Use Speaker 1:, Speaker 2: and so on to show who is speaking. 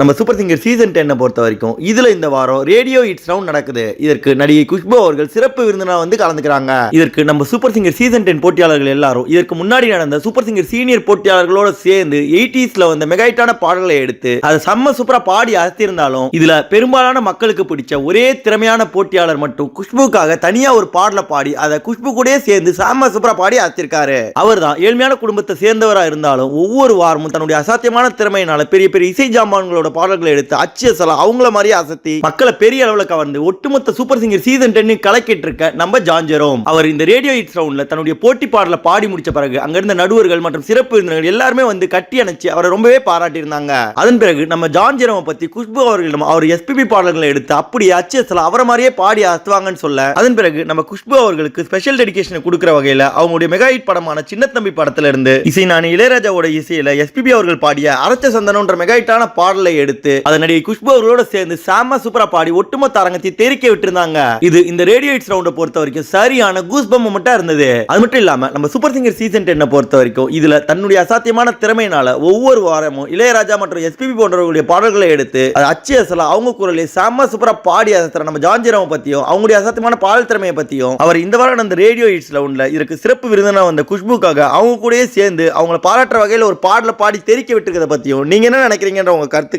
Speaker 1: நம்ம super singer season டென்னை பொறுத்த வரைக்கும் இதுல இந்த வாரம் ரேடியோ இட்ஸ் ரவுண்ட் நடக்குது. இதற்கு நடிகை குஷ்பு அவர்கள் சிறப்பு விருந்தினர் வந்து கலந்துக்கிறாங்க. இதற்கு நம்ம சூப்பர் சிங்கர் சீசன் டென் போட்டியாளர்கள் எல்லாரும் இதற்கு முன்னாடி நடந்த சூப்பர் சிங்கர் சீனியர் போட்டியாளர்களோட சேர்ந்து எயிட்டிஸ்ல வந்த மெகாயிட்டான பாடல்களை எடுத்து அதை செம்ம சூப்பரா பாடி அசத்திருந்தாலும் இதுல பெரும்பாலான மக்களுக்கு பிடிச்ச ஒரே திறமையான போட்டியாளர் மட்டும் குஷ்புக்காக தனியா ஒரு பாடலை பாடி அதை குஷ்பு கூட சேர்ந்து செம்ம சூப்பரா பாடி அசத்திருக்காரு. அவர் தான் ஏழ்மையான குடும்பத்தை சேர்ந்தவரா இருந்தாலும் ஒவ்வொரு வாரமும் தன்னுடைய அசாத்தியமான திறமையினால பெரிய பெரிய இசை ஜாமான்களோட பாடல்களை எடுத்து அச்சிய சலா அவங்கள மாதிரியே அசத்தி மக்களை பெரிய அளவில் கவர்ந்து ஒட்டுமொத்த சூப்பர் சிங்கர் சீசன் டென்னு கலக்கிட்டு இருக்க நம்ம ஜான்ஜெரோம். அவர் இந்த ரேடியோ இட்ஸ் ரவுண்ட்ல தன்னுடைய போட்டி பாடல பாடி முடிச்ச பிறகு அங்கிருந்த நடுவர்கள் மற்றும் சிறப்பு விருந்தினர்கள் எல்லாருமே வந்து கட்டி அணைச்சு அவரை ரொம்பவே பாராட்டி இருந்தாங்க அதன் பிறகு நம்ம ஜான் பத்தி குஷ்பு அவர்களிடம் அவர் எஸ்பிபி பாடல்களை எடுத்து அப்படியே அச்சு அவரை மாதிரியே பாடி அசுவாங்கன்னு சொல்ல அதன் பிறகு நம்ம குஷ்பு அவர்களுக்கு ஸ்பெஷல் டெடிகேஷன் கொடுக்குற வகையில் அவங்களுடைய மெகா ஹிட் படமான சின்ன தம்பி படத்துல இருந்து இசை நான் இளையராஜாவோட இசையில எஸ்பிபி அவர்கள் பாடிய அரச்ச சந்தனம்ன்ற மெகா ஹிட்டான பாடலை எடுத்து அதை நடிகை குஷ்பு அவர்களோட சேர்ந்து சாம சூப்பரா பாடி ஒட்டுமொத்த அரங்கத்தை தெரிக்க விட்டுருந்தாங்க. இது இந்த ரேடியோ ஹிட்ஸ் ரவுண்டை பொறுத்த வரைக்கும் சரியான கூஸ் மட்டும் இருந்தது. அது மட்டும் இல்லாம நம்ம சூப்பர் சிங்கர் சீசன் டென்னை பொறுத்த வரைக்கும் இதுல தன்னுடைய அசாத்தியமான திறமையினால ஒவ்வொரு வாரமும் இளையராஜா மற்றும் எஸ்பிபி போன்றவர்களுடைய பாடல்களை எடுத்து அது அச்சு அசலா அவங்க குரலே செம்ம சூப்பரா பாடி அசத்துற நம்ம ஜான்ஜிராவை பத்தியும் அவங்களுடைய அசாத்தியமான பாடல் திறமையை பத்தியும் அவர் இந்த வாரம் அந்த ரேடியோ ஹிட்ஸ் ரவுண்ட்ல இதற்கு சிறப்பு விருந்தினா வந்த குஷ்புக்காக அவங்க கூடயே சேர்ந்து அவங்கள பாராட்டுற வகையில் ஒரு பாடல பாடி தெரிக்க விட்டுருக்கதை பத்தியும் நீங்க என்ன நினைக்கிறீங்கன்ற உங்க